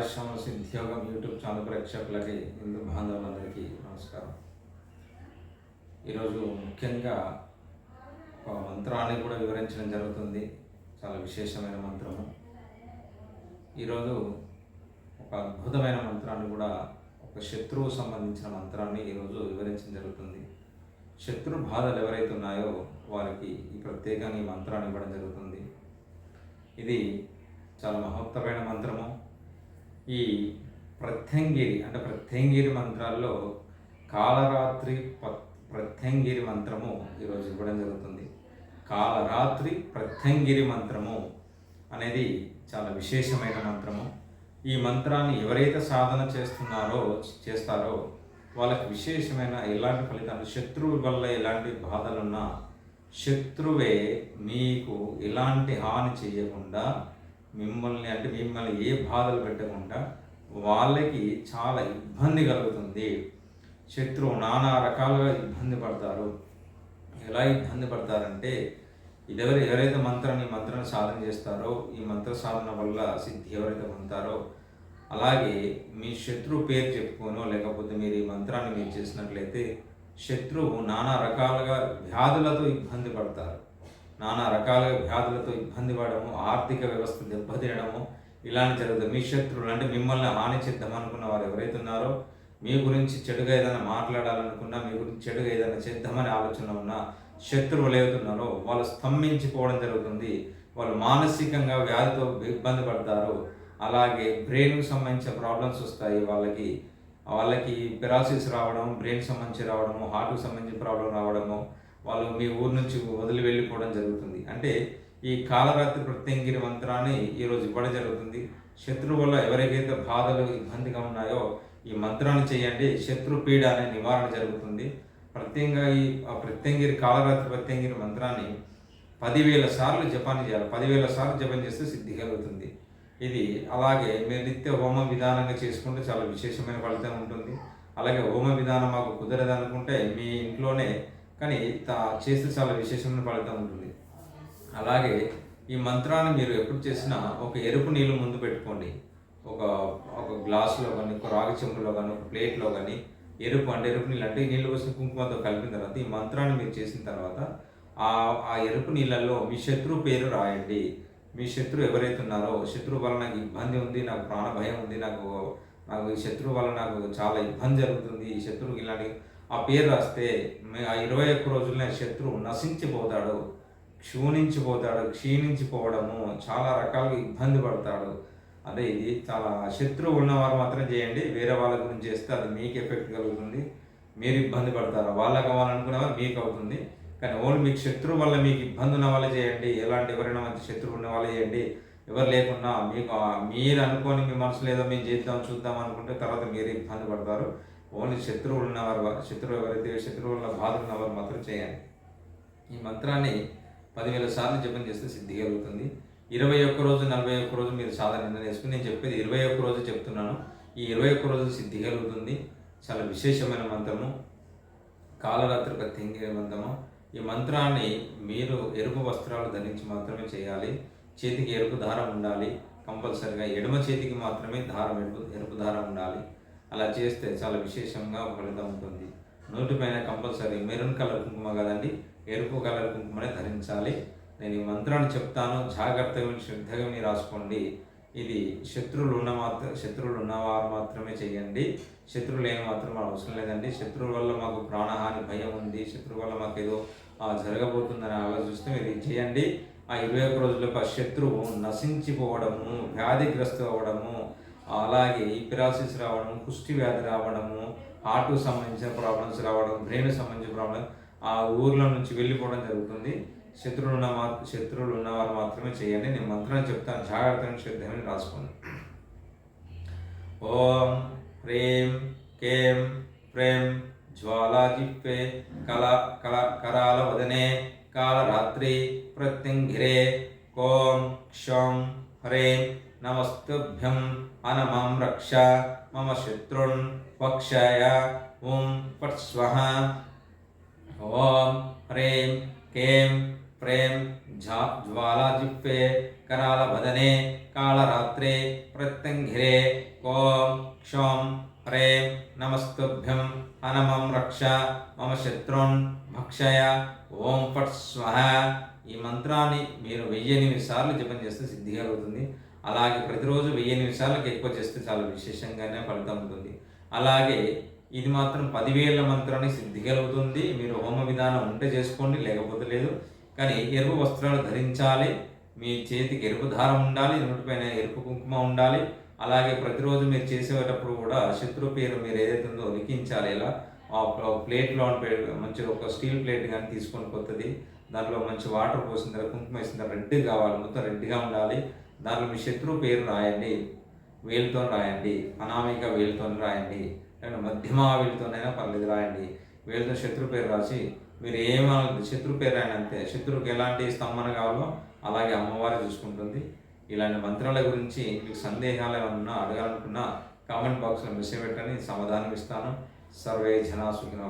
పారిశ్రామిక సిద్ధియోగం YouTube channel ప్రేక్షకులకి హిందూ బాంధవులందరికీ నమస్కారం. ఈరోజు ముఖ్యంగా ఒక మంత్రాన్ని కూడా వివరించడం జరుగుతుంది. చాలా విశేషమైన మంత్రము. ఈరోజు ఒక అద్భుతమైన మంత్రాన్ని కూడా ఒక శత్రువు సంబంధించిన మంత్రాన్ని ఈరోజు వివరించడం జరుగుతుంది. శత్రు బాధలు ఎవరైతే ఉన్నాయో వారికి ఈ ప్రత్యేకంగా ఈ మంత్రాన్ని ఇవ్వడం జరుగుతుంది. ఇది చాలా మహత్తరమైన మంత్రము. ఈ ప్రత్యంగిరి అంటే ప్రత్యంగిరి మంత్రాల్లో కాలరాత్రి ప్రత్యంగిరి మంత్రము ఈరోజు ఇవ్వడం జరుగుతుంది. కాలరాత్రి ప్రత్యంగిరి మంత్రము అనేది చాలా విశేషమైన మంత్రము. ఈ మంత్రాన్ని ఎవరైతే సాధన చేస్తున్నారో చేస్తారో వాళ్ళకి విశేషమైన ఎలాంటి ఫలితాలు శత్రువు వల్ల ఎలాంటి బాధలున్నా శత్రువే మీకు ఎలాంటి హాని చేయకుండా మిమ్మల్ని అంటే మిమ్మల్ని ఏ బాధలు పెట్టకుండా వాళ్ళకి చాలా ఇబ్బంది కలుగుతుంది. శత్రువు నానా రకాలుగా ఇబ్బంది పడతారు. ఎలా ఇబ్బంది పడతారంటే ఎవరు ఎవరైతే మంత్రాన్ని ఈ మంత్రాన్ని సాధన చేస్తారో ఈ మంత్ర సాధన వల్ల సిద్ధి ఎవరైతే పొందుతారో అలాగే మీ శత్రువు పేరు చెప్పుకోనో లేకపోతే మీరు ఈ మంత్రాన్ని మీరు చేసినట్లయితే శత్రువు నానా రకాలుగా వ్యాధులతో ఇబ్బంది పడతారు. నానా రకాల వ్యాధులతో ఇబ్బంది పడము ఆర్థిక వ్యవస్థ దెబ్బతినడము ఇలాంటి జరుగుతుంది. మీ శత్రువులు అంటే మిమ్మల్ని హాని చేద్దాం అనుకున్న వారు ఎవరైతే ఉన్నారో మీ గురించి చెడుగా ఏదైనా మాట్లాడాలనుకున్నా మీ గురించి చెడుగా ఏదైనా చేద్దామని ఆలోచన ఉన్నా శత్రువులు ఏవుతున్నారో వాళ్ళు స్తంభించిపోవడం జరుగుతుంది. వాళ్ళు మానసికంగా వ్యాధితో ఇబ్బంది పడతారు. అలాగే బ్రెయిన్కు సంబంధించిన ప్రాబ్లమ్స్ వస్తాయి. వాళ్ళకి వాళ్ళకి పెరాసిస్ రావడం బ్రెయిన్ సంబంధించి రావడము హార్ట్కు సంబంధించిన ప్రాబ్లం రావడము వాళ్ళు మీ ఊరు నుంచి వదిలి వెళ్ళిపోవడం జరుగుతుంది. అంటే ఈ కాలరాత్రి ప్రత్యంగిరి మంత్రాన్ని ఈరోజు ఇవ్వడం జరుగుతుంది. శత్రువు వల్ల ఎవరికైతే బాధలు ఇబ్బందిగా ఉన్నాయో ఈ మంత్రాన్ని చేయండి. శత్రు పీడ అనే నివారణ జరుగుతుంది. ప్రత్యేకంగా ఈ ఆ ప్రత్యంగిరి కాలరాత్రి ప్రత్యంగిరి మంత్రాన్ని పదివేల సార్లు జపాన్ని చేయాలి. పదివేల సార్లు జపం చేస్తే సిద్ధి కలుగుతుంది. ఇది అలాగే మీరు నిత్య హోమ విధానంగా చేసుకుంటే చాలా విశేషమైన ఫలితం ఉంటుంది. అలాగే హోమ విధానం మాకు కుదరదనుకుంటే మీ ఇంట్లోనే కానీ తా చేస్తే చాలా విశేషమైన ఫలితం ఉంటుంది. అలాగే ఈ మంత్రాన్ని మీరు ఎప్పుడు చేసినా ఒక ఎరుపు నీళ్ళు ముందు పెట్టుకోండి. ఒక ఒక గ్లాసులో కానీ ఒక రాగి చెంబులో కానీ ఒక ప్లేట్లో కానీ ఎరుపు అంటే ఎరుపు నీళ్ళు అంటే నీళ్ళు పోసిన కుంకుమతో కలిపిన తర్వాత ఈ మంత్రాన్ని మీరు చేసిన తర్వాత ఆ ఆ ఎరుపు నీళ్ళల్లో మీ శత్రువు పేరు రాయండి. మీ శత్రువు ఎవరైతే ఉన్నారో శత్రువు వల్ల నాకు ఇబ్బంది ఉంది నాకు ప్రాణ భయం ఉంది నాకు నాకు ఈ శత్రువు వల్ల నాకు చాలా ఇబ్బంది జరుగుతుంది. ఈ శత్రువుకి ఇలాంటి ఆ పేరు రాస్తే ఆ ఇరవై ఒక్క రోజుల్లో శత్రువు నశించిపోతాడు క్షీణించిపోతాడు క్షీణించిపోవడము చాలా రకాలుగా ఇబ్బంది పడతాడు. అదే ఇది చాలా శత్రువు ఉన్నవారు మాత్రం చేయండి వేరే వాళ్ళ గురించి చేస్తే అది మీకు ఎఫెక్ట్ కలుగుతుంది మీరు ఇబ్బంది పడతారు. వాళ్ళకి అవ్వాలనుకునేవారు మీకు అవుతుంది. కానీ ఓన్లీ మీకు శత్రువు వల్ల మీకు ఇబ్బంది ఉన్న వాళ్ళే చేయండి ఎలాంటి ఎవరైనా మంచి శత్రువు ఉన్న వాళ్ళే చేయండి. ఎవరు లేకున్నా మీకు మీరు అనుకోని మీ మనసులో ఏదో మేము చేద్దాం చూద్దాం అనుకుంటే తర్వాత మీరే ఇబ్బంది పడతారు. ఓన్లీ శత్రువులు ఉన్నవారు శత్రువు ఎవరైతే శత్రువుల వల్ల బాధ ఉన్నవారు మాత్రం చేయండి ఈ మంత్రాన్ని పదివేల సార్లు జపం చేస్తే సిద్ధి కలుగుతుంది. ఇరవై ఒక్క రోజు నలభై ఒక్క రోజు మీరు సాధన నిర్ణయం నేను చెప్పేది ఇరవై ఒక్క రోజు చెప్తున్నాను. ఈ ఇరవై ఒక్క రోజు సిద్ధి కలుగుతుంది. చాలా విశేషమైన మంత్రము. కాలరాత్రి ప్రత్యంగిరి మంత్రము. ఈ మంత్రాన్ని మీరు ఎరుపు వస్త్రాలు ధరించి మాత్రమే చేయాలి. చేతికి ఎరుపు దారం ఉండాలి. కంపల్సరిగా ఎడమ చేతికి మాత్రమే దారం ఎరుపు ఎరుపు దారం ఉండాలి. అలా చేస్తే చాలా విశేషంగా ఫలితం ఉంటుంది. నోటిపైన కంపల్సరీ మెరూన్ కలర్ కుంకుమ కదండి? ఎరుపు కలర్ కుంకుమనే ధరించాలి. నేను ఈ మంత్రాన్ని చెప్తాను. జాగ్రత్తగా శ్రద్ధగా మీరు రాసుకోండి. ఇది శత్రువులు ఉన్న మాత్రం శత్రువులు ఉన్నవారు మాత్రమే చేయండి. శత్రువులు లేని మాత్రం అవసరం లేదండి. శత్రువుల వల్ల మాకు ప్రాణహాని భయం ఉంది. శత్రువు వల్ల మాకు ఏదో జరగబోతుందని ఆలోచిస్తే మీరు ఇది చేయండి. ఆ ఇరవై ఒక్క రోజులకు ఆ శత్రువు నశించిపోవడము వ్యాధిగ్రస్తు అవ్వడము అలాగే పిరాసిస్ రావడం కుష్టి వ్యాధి రావడము హార్ట్కు సంబంధించిన ప్రాబ్లమ్స్ రావడం బ్రెయిన్కి సంబంధించిన ప్రాబ్లమ్ ఆ ఊర్లో నుంచి వెళ్ళిపోవడం జరుగుతుంది. శత్రువులు ఉన్న మా శత్రువులు ఉన్నవారు మాత్రమే చేయండి. నేను మంత్రం చెప్తాను. జాగ్రత్తగా శ్రద్ధమని రాసుకోండి. ఓం హ్రీం కేం ప్రేం జ్వాలాజిప్పే కళ కళ కరాల వదనే కాలరాత్రి ప్రత్యంగిరే. కోం క్షం హ్రేం నమస్తుభ్యం అనమం రక్ష మమ శత్రున్ వక్షయ ఓం ఫట్ స్వహ ఓం హ్రీం కేం ప్రేం ఝా జ్వాలాజిప్పే కరాళవదనే కాళరాత్రే ప్రత్యంఘిరే కోం క్షోం ప్రేం నమస్తుభ్యం హనమం రక్ష మమ శత్రున్ భక్షయ ఓం ఫట్ స్వహ ఈ మంత్రాన్ని మీరు వెయ్యి ఎనిమిది సార్లు జపం చేస్తే సిద్ధి కలుగుతుంది అలాగే ప్రతిరోజు వెయ్యి నిమిషాలకు ఎక్కువ చేస్తే చాలా విశేషంగానే ఫలితం ఉంటుంది. అలాగే ఇది మాత్రం పదివేల మంత్రాన్ని సిద్ధి కలుగుతుంది మీరు హోమ విధానం ఉంటే చేసుకోండి లేకపోతే లేదు. కానీ ఎరుపు వస్త్రాలు ధరించాలి. మీ చేతికి ఎరుపు దారం ఉండాలి నోటిపైన ఎరుపు కుంకుమ ఉండాలి. అలాగే ప్రతిరోజు మీరు చేసేటప్పుడు కూడా శత్రు పేరు మీరు ఏదైతే ఉందో లిఖించాలి ఇలా ఆ ప్లేట్లో మంచి ఒక స్టీల్ ప్లేట్ కానీ తీసుకొని పోతుంది దాంట్లో మంచి వాటర్ పోసిన తర్వాత కుంకుమ వేసిన తర్వాత రెడ్ కావాలి. మొత్తం రెడ్గా ఉండాలి. దానిలో మీ శత్రువు పేరు రాయండి వేలుతో రాయండి అనామిక వేలుతో రాయండి లేదా మధ్యమ వేలుతోనైనా పర్లేదు రాయండి. వేలుతో శత్రు పేరు రాసి మీరు ఏమన్నా శత్రు పేరు రాయండి అంతే శత్రువుకి ఎలాంటి స్తంభన కావాలో అలాగే అమ్మవారు చూసుకుంటుంది. ఇలాంటి మంత్రాల గురించి మీకు సందేహాలు ఏమన్నా అడగాలనుకున్నా కామెంట్ బాక్స్లో మెసేజ్ పెట్టని సమాధానం ఇస్తాను. సర్వే జనా సుఖినో